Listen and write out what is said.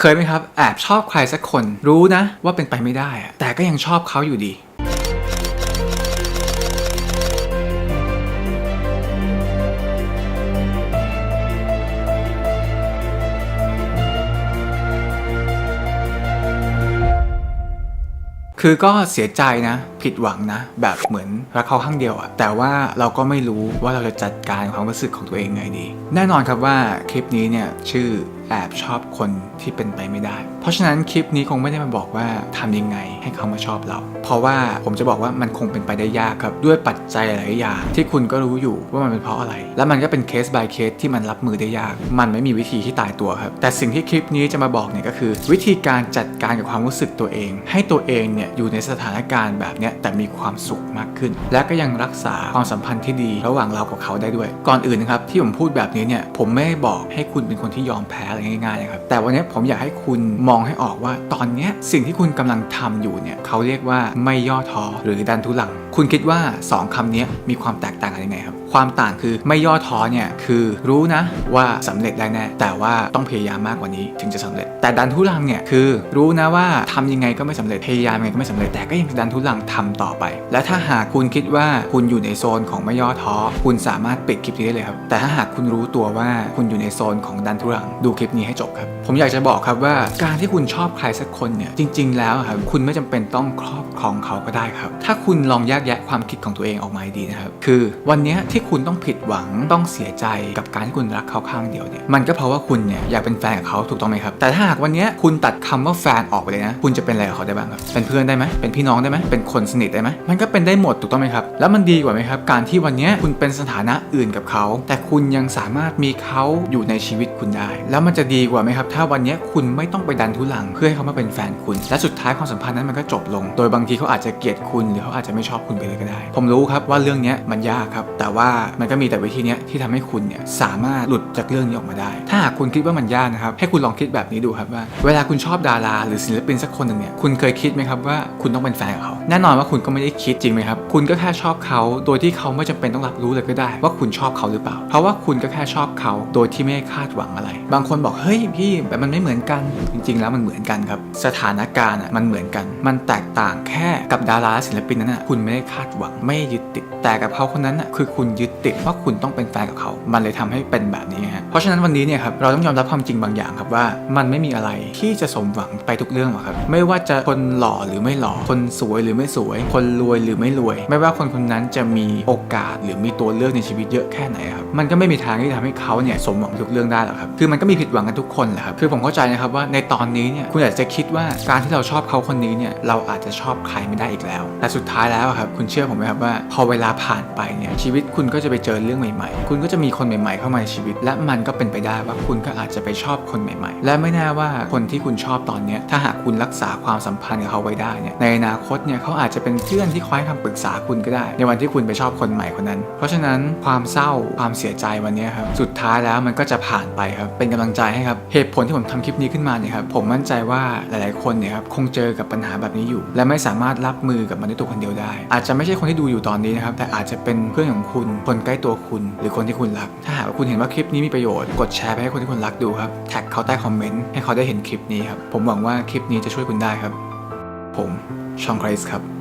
เคยไหมครับ แอบชอบใครสักคน รู้นะว่าเป็นไปไม่ได้อะแต่ก็ยังชอบเขาอยู่ดีคือก็เสียใจนะ ผิดหวังนะ แบบเหมือนรักเขาข้างเดียวอะแต่ว่าเราก็ไม่รู้ว่าเราจะจัดการความรู้สึกของตัวเองไงดี แน่นอนครับว่าคลิปนี้เนี่ยชื่อ แอบชอบคนที่เป็นไปไม่ได้ เพราะฉะนั้นคลิปนี้คงไม่ได้มาบอกว่าทำยังไงให้เขามาชอบเรา เพราะว่าผมจะบอกว่ามันคงเป็นไปได้ยากครับ ด้วยปัจจัยหลายอย่างที่คุณก็รู้อยู่ว่ามันเป็นเพราะอะไร แล้วมันก็เป็นเคส by เคสที่มันรับมือได้ยาก มันไม่มีวิธีที่ตายตัวครับ แต่สิ่งที่คลิปนี้จะมาบอกเนี่ยก็คือ วิธีการจัดการกับความรู้สึกตัวเอง ให้ตัวเองเนี่ยอยู่ในสถานการณ์แบบเนี้ยแต่มีความสุขมากขึ้น และก็ยังรักษาความสัมพันธ์ที่ดี ระหว่างเรากับเขาได้ด้วย ก่อนอื่นนะครับที่ผมพูดแบบนี้เนี่ยผมไม่ได้บอกให้คุณเป็นคนที่ยอมแพ้อะไรง่ายๆนะครับแต่วันนี้ผมอยากให้คุณมองให้ออกว่า ตอนนี้สิ่งที่คุณกำลังทำอยู่เนี่ยเขาเรียกว่าไม่ย่อท้อหรือดันทุลังคุณคิดว่าสองคำนี้มีความแตกต่างกันยังไงครับ ความต่างคือไม่ย่อท้อเนี่ยคือรู้นะว่าสำเร็จได้แน่แต่ว่าต้องพยายามมากกว่านี้ถึงจะสำเร็จ แต่ดันทุลังเนี่ยคือรู้นะว่าทำยังไงก็ไม่สำเร็จพยายามยังไงก็ไม่สำเร็จแต่ก็ยังดันทุลังทำต่อไป และถ้าหากคุณคิดว่าคุณอยู่ในโซนของไม่ย่อท้อคุณสามารถปิดคลิปนี้ได้เลยครับแต่ถ้าหากคุณรู้ตัวว่าคุณอยู่ในโซนของดันทุลังดูคลิปนี้ให้จบครับ ผมอยากจะบอกครับว่าการที่คุณชอบใครสักคนเนี่ยจริง ๆ แล้วครับคุณไม่จำเป็นต้องครอบครองเขาก็ได้ครับ ถ้าคุณลองแยก ความคิดของตัวเองออกมาดีนะครับ คือวันนี้ที่คุณต้องผิดหวังต้องเสียใจกับการที่คุณรักเขาข้างเดียวเนี่ยมันก็เพราะว่าคุณเนี่ยอยากเป็นแฟนกับเขาถูกต้องไหมครับ แต่ถ้าหากวันนี้คุณตัดคำว่าแฟนออกไปเลยนะ คุณจะเป็นอะไรกับเขาได้บ้างครับ เป็นเพื่อนได้ไหมเป็นพี่น้องได้ไหมเป็นคนสนิทได้ไหมมันก็เป็นได้หมดถูกต้องไหมครับ แล้วมันดีกว่าไหมครับ การที่วันนี้คุณเป็นสถานะอื่นกับเขา แต่คุณยังสามารถมีเขาอยู่ในชีวิตคุณได้ แล้วมันจะดีกว่าไหมครับ ถ้าวันนี้คุณไม่ต้องไปดันทุลัง เพื่อให้เขามาเป็นแฟนคุณ และสุดท้ายความสัมพันธ์นั้นมันก็จบลง โดยบางทีเขาอาจจะเกลียดคุณหรือเขาอาจจะไม่ชอบคุณไปเลยก็ได้ ผมรู้ครับว่าเรื่องนี้มันยากครับ แต่ว่ามันก็มีแต่วิธีนี้ที่ทำให้คุณเนี่ยสามารถหลุดจากเรื่องนี้ออกมาได้ ถ้าหากคุณคิดว่ามันยากนะครับ ให้คุณลองคิดแบบนี้ดูครับว่า เวลาคุณชอบดารา หรือศิลปินสักคนหนึ่งเนี่ย คุณเคยคิดไหมครับว่าคุณต้องเป็นแฟนกับเขา แน่นอนว่าคุณก็ไม่ได้คิดจริงไหมครับ คุณก็แค่ชอบเขาโดยที่เขาไม่จำเป็นต้องรับรู้เลยก็ได้ ว่าคุณชอบเขาหรือเปล่า เพราะว่าคุณก็แค่ชอบเขาโดยที่ไม่คาดหวังอะไร บางคนบอกเฮ้ยพี่แบบมันไม่เหมือนกัน จริง ๆ แล้วมันเหมือนกันครับ สถานการณ์อะมันเหมือนกัน มันแตกต่างแค่กับดาราศิลปินนั้นอะคุณไม่ได้คาดหวังไม่ยึดติด แต่กับเขาคนนั้นอะคือคุณยึดติดว่าคุณต้องเป็นแฟนกับเขา มันเลยทำให้เป็นแบบนี้ฮะเพราะฉะนั้นวันนี้เนี่ยครับเราต้องยอมรับความจริงบางอย่างครับว่า มันไม่มีอะไรที่จะสมหวังไปทุกเรื่องหรอกครับไม่ว่าจะคนหล่อหรือไม่หล่อคนสวยหรือไม่สวย คนรวยหรือไม่รวย ไม่ว่าคนคนนั้นจะมีโอกาสหรือมีตัวเลือกในชีวิตเยอะแค่ไหนครับมันก็ไม่มีทางที่จะทำให้เขาเนี่ยสมหวังทุกเรื่องได้หรอกครับคือมันก็มีผิดหวังกันทุกคนแหละครับคือผมเข้าใจนะครับว่าในตอนนี้เนี่ยคุณอาจจะคิดว่าการที่เราชอบเขาคนนี้เนี่ยเราอาจจะชอบใครไม่ได้อีกแล้ว แต่สุดท้ายแล้วครับคุณเชื่อผมไหมครับว่า พอเวลาผ่านไปเนี่ยชีวิตคุณก็จะไปเจอเรื่องใหม่ๆ คุณก็จะมีคนใหม่ๆเข้ามาในชีวิต และมันก็เป็นไปได้ว่าคุณก็อาจจะไปชอบคนใหม่ๆ และไม่แน่ว่าคนที่คุณชอบตอนนี้ถ้าหากคุณรักษาความสัมพันธ์กับเขาไว้ได้เนี่ยในอนาคตเนี่ยเขาอาจจะเป็นเพื่อนที่คอยคำปรึกษาคุณก็ได้ ในวันที่คุณไปชอบคนใหม่คนนั้น เพราะฉะนั้นความเศร้าความเสียใจวันนี้ครับสุดท้ายแล้วมันก็จะผ่านไปครับเป็นกำลังใจให้ครับเหตุผลที่ผมทำคลิปนี้ขึ้นมาเนี่ยครับผมมั่นใจว่าหลาย ๆคนเนี่ยครับคงเจอกับปัญหาแบบนี้อยู่ และไม่สามารถรับมือกับมันด้วยตัวคนเดียวได้ อาจจะไม่ใช่คนที่ดูอยู่ตอนนี้นะครับ แต่อาจจะเป็นเพื่อนของคุณ คนใกล้ตัวคุณ หรือคนที่คุณรัก ถ้าหากว่าคุณเห็นว่าคลิปนี้มีประโยชน์ กดแชร์ไปให้คนที่คุณรักดูครับ แท็กเขาใต้คอมเมนต์ให้เขาได้เห็นคลิปนี้ครับ ผมหวังว่าคลิปนี้จะช่วยคุณได้ครับ ผมชองคริสครับ